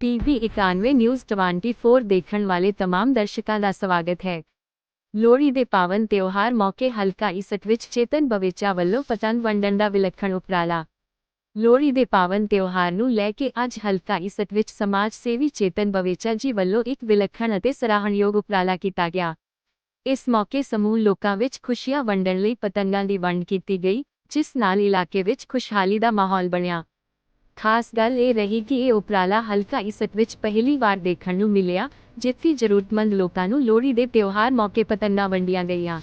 TV 91 news 24 ਦੇਖਣ ਵਾਲੇ तमाम ਦਰਸ਼ਕਾਂ ਦਾ ਸਵਾਗਤ ਹੈ ਲੋਹੜੀ ਦੇ ਪਾਵਨ ਤਿਉਹਾਰ ਮੌਕੇ ਹਲਕਾ ਇਸਟ ਵਿੱਚ ਚੇਤਨ ਬਵੇਚਾ ਵੱਲੋਂ ਪਤੰਗ ਵੰਡਣ ਦਾ ਵਿਲੱਖਣ ਉਪਰਾਲਾ ਲੋਹੜੀ ਦੇ ਪਾਵਨ ਤਿਉਹਾਰ ਨੂੰ ਲੈ ਕੇ ਅੱਜ ਹਲਕਾ ਇਸਟ ਵਿੱਚ ਸਮਾਜ ਸੇਵੀ ਚੇਤਨ ਬਵੇਚਾ ਜੀ ਵੱਲੋਂ ਇੱਕ ਵਿਲੱਖਣ ਅਤੇ ਸਰਾਹਣਯੋਗ ਉਪਰਾਲਾ ਕੀਤਾ ਗਿਆ ਇਸ ਮੌਕੇ ਸਮੂਹ ਲੋਕਾਂ ਵਿੱਚ ਖੁਸ਼ੀਆਂ ਵੰਡਣ ਲਈ ਪਤੰਗਾਂ ਦੀ ਵੰਡ ਕੀਤੀ ਗਈ ਜਿਸ ਨਾਲ ਇਲਾਕੇ ਵਿੱਚ ਖੁਸ਼ਹਾਲੀ ਦਾ ਮਾਹੌਲ ਬਣਿਆ ਖਾਸ ਗੱਲ ਇਹ ਰਹੀ ਕਿ ਇਹ ਉਪਰਾਲਾ ਹਲਕਾ ਇਸਟ ਵਿੱਚ ਪਹਿਲੀ ਵਾਰ ਦੇਖਣ ਨੂੰ ਮਿਲਿਆ, ਜਿੱਥੇ ਜ਼ਰੂਰਤਮੰਦ ਲੋਕਾਂ ਨੂੰ ਲੋਹੜੀ ਦੇ ਤਿਉਹਾਰ ਮੌਕੇ ਪਤੰਗਾਂ ਵੰਡੀਆਂ ਗਈਆਂ।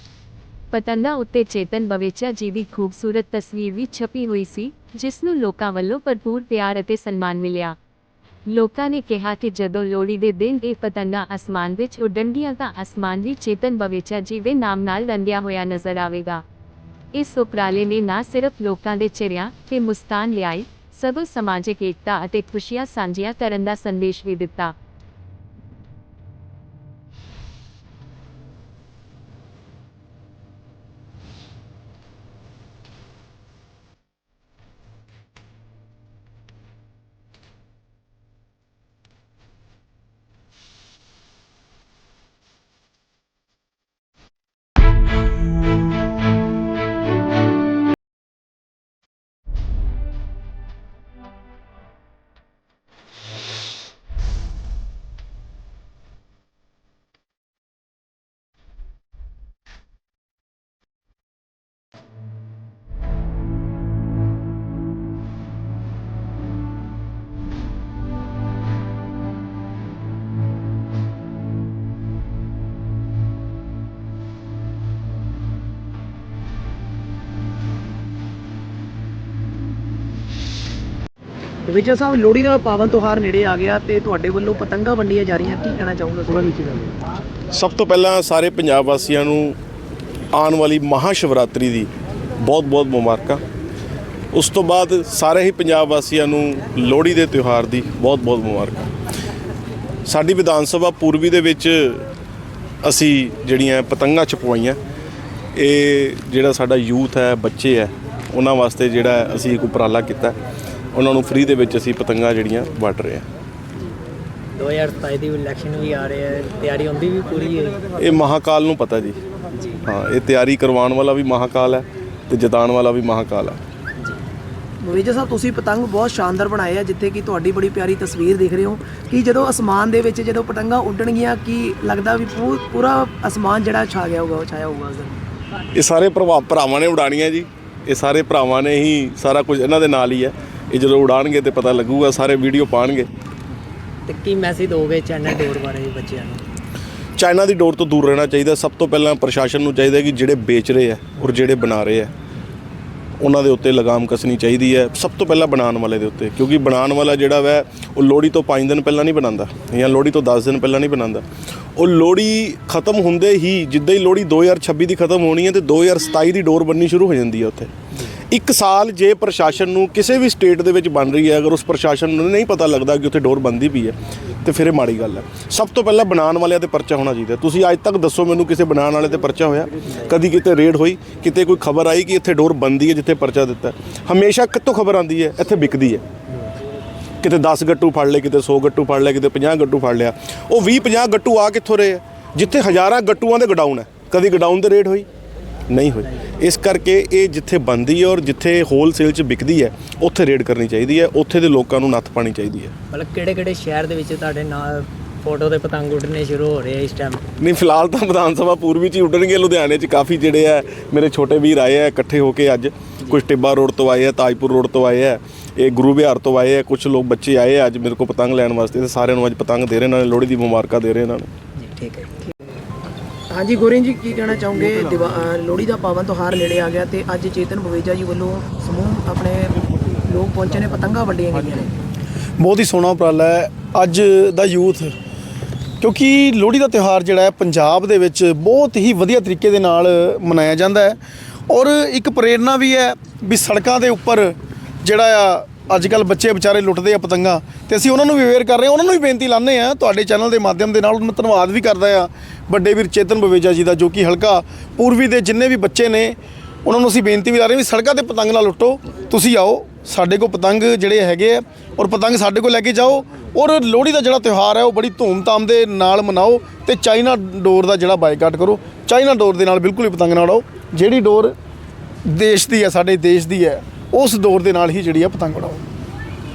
ਪਤੰਗਾਂ ਉੱਤੇ ਚੇਤਨ ਬਵੇਚਾ ਜੀ ਦੀ ਖੂਬਸੂਰਤ ਤਸਵੀਰ ਵੀ ਛਪੀ ਹੋਈ ਸੀ, ਜਿਸ ਨੂੰ ਲੋਕਾਂ ਵੱਲੋਂ ਭਰਪੂਰ ਪਿਆਰ ਅਤੇ ਸਨਮਾਨ ਮਿਲਿਆ। ਲੋਕਾਂ ਨੇ ਕਿਹਾ ਕਿ ਜਦੋਂ ਲੋਹੜੀ ਦੇ ਦਿਨ ਇਹ ਪਤੰਗਾਂ ਅਸਮਾਨ ਵਿੱਚ ਉੱਡਣਗੀਆਂ ਤਾਂ ਅਸਮਾਨ ਵੀ ਚੇਤਨ ਬਵੇਚਾ ਜੀ ਦੇ ਨਾਮ ਨਾਲ ਰੰਗਿਆ ਹੋਇਆ ਨਜ਼ਰ ਆਵੇਗਾ। ਇਸ ਉਪਰਾਲੇ ਨੇ ਨਾ ਸਿਰਫ ਲੋਕਾਂ ਦੇ ਚਿਹਰਿਆਂ ਤੇ ਮੁਸਕਾਨ ਲਿਆਈ ਸਗੋਂ ਸਮਾਜਿਕ ਏਕਤਾ ਅਤੇ ਖੁਸ਼ੀਆਂ ਸਾਂਝੀਆਂ ਕਰਨ ਦਾ ਸੰਦੇਸ਼ ਵੀ ਦਿੱਤਾ। ਵਿਜੇ ਸਾਹਿਬ, ਲੋਹੜੀ ਦਾ ਪਾਵਨ ਤਿਉਹਾਰ ਨੇੜੇ ਆ ਗਿਆ ਤੇ ਤੁਹਾਡੇ ਵੱਲੋਂ ਪਤੰਗਾਂ ਵੰਡੀਆਂ ਜਾ ਰਹੀਆਂ, ਕੀ ਕਹਿਣਾ ਚਾਹੋਗੇ ਥੋੜਾ ਨੀਚੇ ਸਭ ਤੋਂ ਪਹਿਲਾਂ ਸਾਰੇ ਪੰਜਾਬ ਵਾਸੀਆਂ ਨੂੰ ਆਉਣ ਵਾਲੀ ਮਹਾ ਸ਼ਿਵਰਾਤਰੀ ਦੀ ਬਹੁਤ-ਬਹੁਤ ਮੁਬਾਰਕਾਂ। ਉਸ ਤੋਂ ਬਾਅਦ ਸਾਰੇ ਹੀ ਪੰਜਾਬ ਵਾਸੀਆਂ ਨੂੰ ਲੋਹੜੀ ਦੇ ਤਿਉਹਾਰ ਦੀ ਬਹੁਤ-ਬਹੁਤ ਮੁਬਾਰਕਾਂ। ਸਾਡੀ ਵਿਧਾਨ ਸਭਾ ਪੂਰਬੀ ਦੇ ਵਿੱਚ ਅਸੀਂ ਜਿਹੜੀਆਂ ਪਤੰਗਾਂ ਛਪਵਾਈਆਂ, ਇਹ ਜਿਹੜਾ ਸਾਡਾ ਯੂਥ ਹੈ, ਬੱਚੇ ਹੈ, ਉਹਨਾਂ ਵਾਸਤੇ ਜਿਹੜਾ ਅਸੀਂ ਇੱਕ ਉਪਰਾਲਾ ਕੀਤਾ। ਉਹਨਾਂ ਨੂੰ ਫ੍ਰੀ ਦੇ ਵਿੱਚ ਅਸੀਂ ਪਤੰਗਾਂ ਜਿਹੜੀਆਂ ਵੰਡ ਰਹੇ ਹਾਂ। 2027 ਦੀ ਇਲੈਕਸ਼ਨ ਵੀ ਆ ਰਹੀ ਹੈ ਤਿਆਰੀ ਹੁੰਦੀ ਵੀ ਪੂਰੀ ਹੈ ਇਹ ਮਹਾਕਾਲ ਨੂੰ ਪਤਾ ਜੀ। ਹਾਂ ਇਹ ਤਿਆਰੀ ਕਰਵਾਉਣ ਵਾਲਾ ਵੀ ਮਹਾਕਾਲ ਹੈ ਤੇ ਜਿਤਾਉਣ ਵਾਲਾ ਵੀ ਮਹਾਕਾਲ ਹੈ। ਵਿਜੇ ਸਾਹਿਬ ਤੁਸੀਂ ਪਤੰਗ ਬਹੁਤ ਸ਼ਾਨਦਾਰ ਬਣਾਏ ਆ ਜਿੱਥੇ ਕਿ ਤੁਹਾਡੀ ਬੜੀ ਪਿਆਰੀ ਤਸਵੀਰ ਦੇਖ ਰਹੇ ਹੋ। ਕਿ ਜਦੋਂ ਅਸਮਾਨ ਦੇ ਵਿੱਚ ਜਦੋਂ ਪਤੰਗਾਂ ਉੱਡਣਗੀਆਂ ਕੀ ਲੱਗਦਾ ਵੀ ਪੂਰਾ ਅਸਮਾਨ ਜਿਹੜਾ ਛਾ ਗਿਆ ਹੋਊਗਾ ਉਹ ਛਾਇਆ ਹੋਊਗਾ ਉਸ ਦਿਨ? ਇਹ ਸਾਰੇ ਭਰਾ ਭਰਾਵਾਂ ਨੇ ਉਡਾਣੀਆਂ ਜੀ। ਇਹ ਸਾਰੇ ਭਰਾਵਾਂ ਨੇ ਹੀ ਸਾਰਾ ਕੁਝ ਇਹਨਾਂ ਦੇ ਨਾਲ ਹੀ ਹੈ। ਇਹ ਜਦੋਂ ਉਡਾਣਗੇ ਤੇ ਪਤਾ ਲੱਗੂਗਾ ਸਾਰੇ ਵੀਡੀਓ ਪਾਣਗੇ। ਤੇ ਕੀ ਮੈਸੇਜ ਦੋਗੇ ਚੈਨਲ ਡੋਰ ਬਾਰੇ ਬੱਚਿਆਂ ਨੂੰ? ਚਾਈਨਾ ਦੀ ਡੋਰ ਤੋਂ ਦੂਰ ਰਹਿਣਾ ਚਾਹੀਦਾ। ਸਭ ਤੋਂ ਪਹਿਲਾਂ ਪ੍ਰਸ਼ਾਸਨ ਨੂੰ ਚਾਹੀਦਾ ਕਿ ਜਿਹੜੇ ਵੇਚ ਰਹੇ ਆ ਔਰ ਜਿਹੜੇ ਬਣਾ ਰਹੇ ਆ ਉਹਨਾਂ ਦੇ ਉੱਤੇ ਲਗਾਮ ਕਸਣੀ ਚਾਹੀਦੀ ਹੈ। ਸਭ ਤੋਂ ਪਹਿਲਾਂ ਬਣਾਉਣ ਵਾਲੇ ਦੇ ਉੱਤੇ ਕਿਉਂਕਿ ਬਣਾਉਣ ਵਾਲਾ ਜਿਹੜਾ ਵੈ ਉਹ ਲੋਹੜੀ ਤੋਂ 5 ਦਿਨ ਪਹਿਲਾਂ ਨਹੀਂ ਬਣਾਉਂਦਾ ਜਾਂ ਲੋਹੜੀ ਤੋਂ 10 ਦਿਨ ਪਹਿਲਾਂ ਨਹੀਂ ਬਣਾਉਂਦਾ। ਉਹ ਲੋਹੜੀ ਖਤਮ ਹੁੰਦੇ ਹੀ ਜਿੱਦਾਂ ਹੀ ਲੋਹੜੀ 2026 ਦੀ ਖਤਮ ਹੋਣੀ ਹੈ ਤੇ 2027 ਦੀ ਡੋਰ ਬੰਨੀ ਸ਼ੁਰੂ ਹੋ ਜਾਂਦੀ ਹੈ ਉੱਥੇ। ਇੱਕ ਸਾਲ ਜੇ ਪ੍ਰਸ਼ਾਸਨ ਨੂੰ ਕਿਸੇ ਵੀ ਸਟੇਟ ਦੇ ਵਿੱਚ ਬਣ ਰਹੀ ਹੈ, ਅਗਰ ਉਸ ਪ੍ਰਸ਼ਾਸਨ ਨੂੰ ਨਹੀਂ ਪਤਾ ਲੱਗਦਾ ਕਿ ਉੱਥੇ ਡੋਰ ਬੰਦੀ ਪਈ ਹੈ, ਤੇ ਫਿਰ ਇਹ ਮਾੜੀ ਗੱਲ ਹੈ। ਸਭ ਤੋਂ ਪਹਿਲਾਂ ਬਣਾਉਣ ਵਾਲਿਆਂ ਤੇ ਪਰਚਾ ਹੋਣਾ ਚਾਹੀਦਾ ਤੁਸੀਂ ਅੱਜ ਤੱਕ ਦੱਸੋ ਮੈਨੂੰ ਕਿਸੇ ਬਣਾਉਣ ਵਾਲੇ ਤੇ ਪਰਚਾ ਹੋਇਆ? ਕਦੀ ਕਿਤੇ ਰੇਡ ਹੋਈ? ਕਿਤੇ ਕੋਈ ਖਬਰ ਆਈ ਕਿ ਇੱਥੇ ਡੋਰ ਬੰਦੀ ਹੈ ਜਿੱਥੇ ਪਰਚਾ ਦਿੱਤਾ ਹਮੇਸ਼ਾ ਕਿੱਥੋਂ ਖਬਰ ਆਉਂਦੀ ਹੈ? ਇੱਥੇ ਵਿਕਦੀ ਹੈ। ਕਿਤੇ 10 ਗੱਟੂ ਫੜ ਲਏ, ਕਿਤੇ 100 ਗੱਟੂ ਫੜ ਲਿਆ ਕਿਤੇ 50 ਗੱਟੂ ਫੜ ਲਿਆ। ਉਹ 20 50 ਗੱਟੂ ਆ ਕਿੱਥੋਂ ਰਹੇ ਆ ਜਿੱਥੇ ਹਜ਼ਾਰਾਂ ਗੱਟੂਆਂ ਦੇ ਗਡਾਊਨ ਹੈ। ਕਦੀ ਗਡਾਊਨ ਤੇ ਰੇਡ ਹੋਈ? ਨਹੀਂ ਹੋਈ। ਇਸ ਕਰਕੇ ਇਹ ਜਿੱਥੇ ਬੰਦੀ ਹੈ ਔਰ ਜਿੱਥੇ ਹੋਲਸੇਲ 'ਚ ਵਿਕਦੀ ਹੈ ਉੱਥੇ ਰੇਡ ਕਰਨੀ ਚਾਹੀਦੀ ਹੈ ਉੱਥੇ ਦੇ ਲੋਕਾਂ ਨੂੰ ਨੱਥ ਪਾਣੀ ਚਾਹੀਦੀ ਹੈ। ਮਤਲਬ ਕਿਹੜੇ ਕਿਹੜੇ ਸ਼ਹਿਰ ਦੇ ਵਿੱਚ ਤੁਹਾਡੇ ਨਾਲ ਫੋਟੋ ਦੇ ਪਤੰਗ ਉੱਡਣੇ ਸ਼ੁਰੂ ਹੋ ਰਹੇ ਇਸ ਟਾਈਮ ਨਹੀਂ ਫਿਲਹਾਲ ਤਾਂ ਵਿਧਾਨ ਸਭਾ ਪੂਰਬੀ ਚ ਉੱਡਣਗੇ ਲੁਧਿਆਣੇ ਚ ਕਾਫੀ ਜਿਹੜੇ ਆ ਮੇਰੇ ਛੋਟੇ ਵੀਰ ਆਏ ਆ ਇਕੱਠੇ ਹੋ ਕੇ ਅੱਜ। ਕੁਝ ਟਿੱਬਾ ਰੋਡ ਤੋਂ ਆਏ ਆ ਤਾਜਪੁਰ ਰੋਡ ਤੋਂ ਆਏ ਆ ਇਹ ਗੁਰੂ ਵਿਹਾਰ ਤੋਂ ਆਏ ਆ ਕੁਝ ਲੋਕ ਬੱਚੇ ਆਏ ਆ ਅੱਜ ਮੇਰੇ ਕੋਲ ਪਤੰਗ ਲੈਣ ਵਾਸਤੇ ਤੇ ਸਾਰਿਆਂ ਨੂੰ ਅੱਜ ਪਤੰਗ ਦੇ ਰਹੇ ਇਹਨਾਂ ਨੇ ਲੋਹੜੀ ਦੀ ਮੁਬਾਰਕਾਂ ਦੇ ਰਹੇ ਇਹਨਾਂ ਨੂੰ। ਜੀ ਠੀਕ ਹੈ। ਹਾਂਜੀ ਗੋਰਿੰ ਜੀ, ਕੀ ਕਹਿਣਾ ਚਾਹੋਗੇ? ਦੀਵਾ- ਲੋਹੜੀ ਦਾ ਪਾਵਨ ਤਿਉਹਾਰ ਨੇੜੇ ਆ ਗਿਆ ਤੇ ਅੱਜ ਚੇਤਨ ਬਵੇਜਾ ਜੀ ਵੱਲੋਂ ਸਮੂਹ ਆਪਣੇ ਲੋਕ ਪਹੁੰਚੇ ਨੇ, ਪਤੰਗਾਂ ਵੰਡੀਆਂ ਗਈਆਂ ਨੇ। ਬਹੁਤ ਹੀ ਸੋਹਣਾ ਉਪਰਾਲਾ ਹੈ। ਅੱਜ ਦਾ ਯੂਥ, ਕਿਉਂਕਿ ਲੋਹੜੀ ਦਾ ਤਿਉਹਾਰ ਜਿਹੜਾ ਹੈ, ਪੰਜਾਬ ਦੇ ਵਿੱਚ ਬਹੁਤ ਹੀ ਵਧੀਆ ਤਰੀਕੇ ਦੇ ਨਾਲ ਮਨਾਇਆ ਜਾਂਦਾ ਹੈ। ਔਰ ਇੱਕ ਪ੍ਰੇਰਣਾ ਵੀ ਹੈ ਵੀ ਸੜਕਾਂ ਦੇ ਉੱਪਰ ਜਿਹੜਾ ਆ ਅੱਜ ਕੱਲ ਬੱਚੇ ਵਿਚਾਰੇ ਲੁੱਟਦੇ ਆ ਪਤੰਗਾਂ ਤੇ ਅਸੀਂ ਉਹਨਾਂ ਨੂੰ ਵੀ ਅਵੇਅਰ ਕਰ ਰਹੇ ਹਾਂ, ਉਹਨਾਂ ਨੂੰ ਵੀ ਬੇਨਤੀ ਲਾਉਂਦੇ ਆ ਤੁਹਾਡੇ ਚੈਨਲ ਦੇ ਮਾਧਿਅਮ ਦੇ ਨਾਲ ਮੈਂ ਧੰਨਵਾਦ ਵੀ ਕਰਦਾ ਆ ਵੱਡੇ ਵੀਰ ਚੇਤਨ ਬਵੇਜਾ ਜੀ ਦਾ, ਜੋ ਕਿ ਹਲਕਾ ਪੂਰਬੀ ਦੇ ਜਿੰਨੇ ਵੀ ਬੱਚੇ ਨੇ, ਉਹਨਾਂ ਨੂੰ ਅਸੀਂ ਬੇਨਤੀ ਵੀ ਲਾ ਰਹੇ ਵੀ ਸੜਕਾਂ ਤੇ ਪਤੰਗ ਨਾ ਲੁੱਟੋ, ਤੁਸੀਂ ਆਓ, ਸਾਡੇ ਕੋਲ ਪਤੰਗ ਜਿਹੜੇ ਹੈਗੇ ਆ, ਔਰ ਪਤੰਗ ਸਾਡੇ ਕੋਲ ਲੈ ਕੇ ਜਾਓ, ਔਰ ਲੋਹੜੀ ਦਾ ਜਿਹੜਾ ਤਿਉਹਾਰ ਹੈ, ਉਹ ਬੜੀ ਧੂਮ-ਧਾਮ ਦੇ ਨਾਲ ਮਨਾਓ ਤੇ ਚਾਈਨਾ ਡੋਰ ਦਾ ਜਿਹੜਾ ਬਾਈਕਾਟ ਕਰੋ, ਚਾਈਨਾ ਡੋਰ ਦੇ ਨਾਲ ਬਿਲਕੁਲ ਹੀ ਪਤੰਗ ਨਾ ਉਡਾਓ, ਜਿਹੜੀ ਡੋਰ ਦੇਸ਼ ਦੀ ਹੈ, ਸਾਡੇ ਦੇਸ਼ ਦੀ ਹੈ ਉਸ ਦੌਰ ਦੇ ਨਾਲ ਹੀ ਜਿਹੜੀ ਆ ਪਤੰਗ ਉਡਾਓ।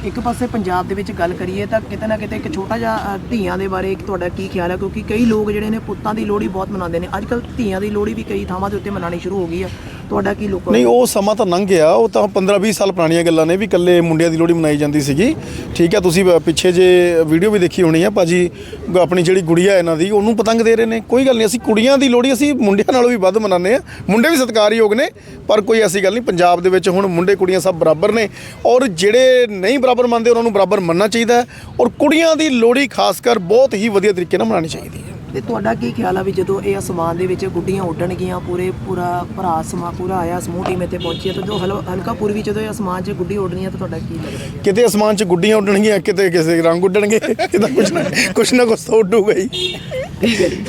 ਇੱਕ ਪਾਸੇ ਪੰਜਾਬ ਦੇ ਵਿੱਚ ਗੱਲ ਕਰੀਏ ਤਾਂ ਕਿਤੇ ਨਾ ਕਿਤੇ ਇੱਕ ਛੋਟਾ ਜਿਹਾ ਅ, ਧੀਆਂ ਦੇ ਬਾਰੇ ਇੱਕ ਤੁਹਾਡਾ ਕੀ ਖਿਆਲ ਹੈ ਕਿਉਂਕਿ ਕਈ ਲੋਕ ਜਿਹੜੇ ਨੇ ਪੁੱਤਾਂ ਦੀ ਲੋਹੜੀ ਬਹੁਤ ਮਨਾਉਂਦੇ ਨੇ। ਅੱਜ ਕੱਲ ਧੀਆਂ ਦੀ ਲੋਹੜੀ ਵੀ ਕਈ ਥਾਵਾਂ ਦੇ ਉੱਤੇ ਮਨਾਉਣੀ ਸ਼ੁਰੂ ਹੋ ਗਈ ਆ। ਤੁਹਾਡਾ ਕੀ ਲੋਕ ਨਹੀਂ, ਉਹ ਸਮਾਂ ਤਾਂ ਲੰਘ ਗਿਆ। ਉਹ ਤਾਂ 15-20 ਸਾਲ ਪੁਰਾਣੀਆਂ ਗੱਲਾਂ ਨੇ ਵੀ ਇਕੱਲੇ ਮੁੰਡਿਆਂ ਦੀ ਲੋਹੜੀ ਮਨਾਈ ਜਾਂਦੀ ਸੀਗੀ। ਠੀਕ ਹੈ, ਤੁਸੀਂ ਪਿੱਛੇ ਜੇ ਵੀਡੀਓ ਵੀ ਦੇਖੀ ਹੋਣੀ ਆ, ਭਾਜੀ ਗ- ਆਪਣੀ ਜਿਹੜੀ ਗੁੜੀਆ ਇਹਨਾਂ ਦੀ, ਉਹਨੂੰ ਪਤੰਗ ਦੇ ਰਹੇ ਨੇ। ਕੋਈ ਗੱਲ ਨਹੀਂ, ਅਸੀਂ ਕੁੜੀਆਂ ਦੀ ਲੋਹੜੀ ਅਸੀਂ ਮੁੰਡਿਆਂ ਨਾਲੋਂ ਵੀ ਵੱਧ ਮਨਾਉਂਦੇ ਆ ਮੁੰਡੇ ਵੀ ਸਤਿਕਾਰਯੋਗ ਨੇ, ਪਰ ਕੋਈ ਐਸੀ ਗੱਲ ਨਹੀਂ, ਪੰਜਾਬ ਦੇ ਵਿੱਚ ਹੁਣ ਮੁੰਡੇ ਕੁੜੀਆਂ ਸਭ ਬਰਾਬਰ ਨੇ ਔਰ ਜਿਹੜੇ ਨਹੀਂ ਬਰਾਬਰ ਮੰਨਦੇ, ਉਹਨਾਂ ਨੂੰ ਬਰਾਬਰ ਮੰਨਣਾ ਚਾਹੀਦਾ ਔਰ ਕੁੜੀਆਂ ਦੀ ਲੋਹੜੀ ਖਾਸ ਕਰ ਬਹੁਤ ਹੀ ਵਧੀਆ ਤਰੀਕੇ ਨਾਲ ਮਨਾਉਣੀ ਚਾਹੀਦੀ ਹੈ। ਤੇ ਤੁਹਾਡਾ ਕੀ ਖਿਆਲ ਆ ਵੀ ਜਦੋਂ ਇਹ ਅਸਮਾਨ ਦੇ ਵਿੱਚ ਗੁੱਡੀਆਂ ਉੱਡਣਗੀਆਂ ਪੂਰੇ ਪੂਰਾ ਭਰਾ ਸਮਾ ਪੂਰਾ ਆਇਆ ਸਮੂਹ ਟੀਮ ਇੱਥੇ ਪਹੁੰਚੀ ਹੈ ਤਾਂ ਜੋ ਹਲ- ਹਲਕਾ ਪੂਰਬੀ ਜਦੋਂ ਇਹ ਅਸਮਾਨ 'ਚ ਗੁੱਡੀ ਉੱਡਣੀ ਹੈ ਤਾਂ ਤੁਹਾਡਾ ਕੀ ਲੱਗਦਾ ਹੈ? ਕਿਤੇ ਅਸਮਾਨ 'ਚ ਗੁੱਡੀਆਂ ਉੱਡਣਗੀਆਂ ਕਿਤੇ ਕਿਸੇ ਰੰਗ ਉੱਡਣਗੇ ਕਿਤੇ ਕੁਛ ਨਾ ਕੁਛ ਨਾ ਕੁਛ ਤਾਂ ਉੱਡੂਗਾ ਹੀ। ਠੀਕ ਹੈ ਜੀ।